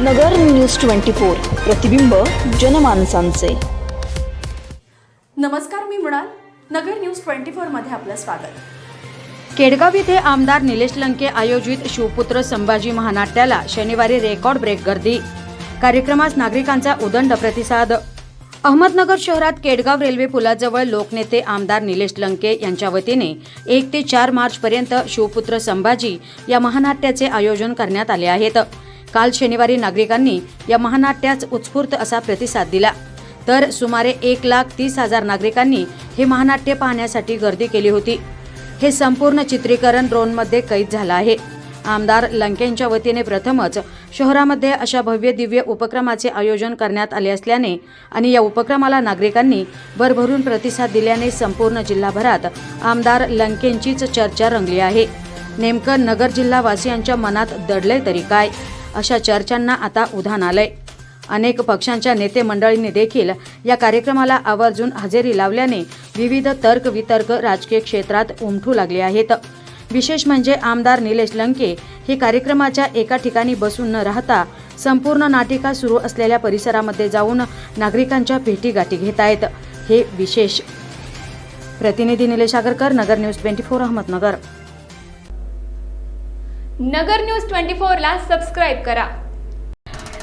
नगर news twenty four प्रतिबिंब जनमानसांचे. नमस्कार मी मृणाल. नगर न्यूज ट्वेंटी फोरमध्ये आपलं स्वागत. केडगाव येथे आमदार निलेश लंके आयोजित शिवपुत्र संभाजी महानाट्याला शनिवारी रेकॉर्ड ब्रेक गर्दी. कार्यक्रमास नागरिकांचा उदंड प्रतिसाद. अहमदनगर शहरात केडगाव रेल्वे पुलाजवळ लोकनेते आमदार निलेश लंके यांच्या वतीने एक ते चार मार्च पर्यंत शिवपुत्र संभाजी या महानाट्याचे आयोजन करण्यात आले आहेत. काल शनिवारी नागरिकांनी या महानाट्यास उत्स्फूर्त असा प्रतिसाद दिला. तर सुमारे एक लाख तीस हजार नागरिकांनी हे महानाट्य पाहण्यासाठी गर्दी केली होती. हे संपूर्ण चित्रीकरण ड्रोनमध्ये कैद झालं आहे. आमदार लंकेंच्या वतीने प्रथमच शहरामध्ये अशा भव्य दिव्य उपक्रमाचे आयोजन करण्यात आले असल्याने आणि या उपक्रमाला नागरिकांनी भरभरून प्रतिसाद दिल्याने संपूर्ण जिल्हाभरात आमदार लंकेंचीच चर्चा रंगली आहे. नेमकं नगर जिल्हावासियांच्या मनात दडलंय तरी काय? अशा चर्चांना आता उधाण आलंय. अनेक पक्षांच्या नेते मंडळींनी देखील या कार्यक्रमाला आवर्जून हजेरी लावल्याने विविध तर्कवितर्क राजकीय क्षेत्रात उमटू लागले आहेत. विशेष म्हणजे आमदार निलेश लंके हे कार्यक्रमाच्या एका ठिकाणी बसून न राहता संपूर्ण नाटिका सुरू असलेल्या परिसरामध्ये जाऊन नागरिकांच्या भेटीगाठी घेत आहेत. हे विशेष. प्रतिनिधी Nilesh Agarkar Nagar news twenty four Ahmednagar. Nagar news twenty फोरला सबस्क्राईब करा.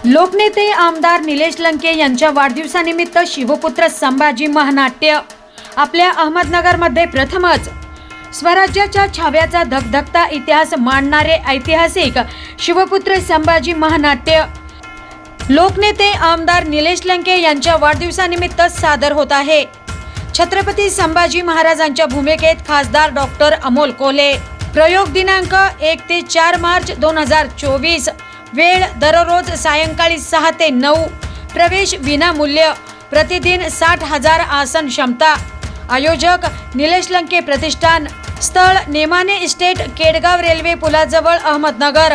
लोकनेते आमदार निलेश लंके यांच्या वाढदिवसानिमित्त शिवपुत्र संभाजी महानाट्य. आपल्या अहमदनगरमध्ये प्रथमच स्वराज्याच्या छाव्याचा धगधगता इतिहास मांडणारे ऐतिहासिक शिवपुत्र संभाजी महानाट्य. लोकनेते आमदार निलेश लंके यांच्या वाढदिवसानिमित्त सादर होत आहे. छत्रपती संभाजी महाराजांच्या भूमिकेत खासदार डॉक्टर अमोल कोले. प्रयोग दिनांक एक ते चार मार्च दोन हजार चोवीस. वेळ दररोज सायंकाळी सहा ते नऊ. प्रवेश विनामूल्य. प्रतिदिन साठ हजार आसन क्षमता. आयोजक निलेश लंके प्रतिष्ठान. स्थळ नेमाने इस्टेट केडगाव रेल्वे पुलाजवळ अहमदनगर.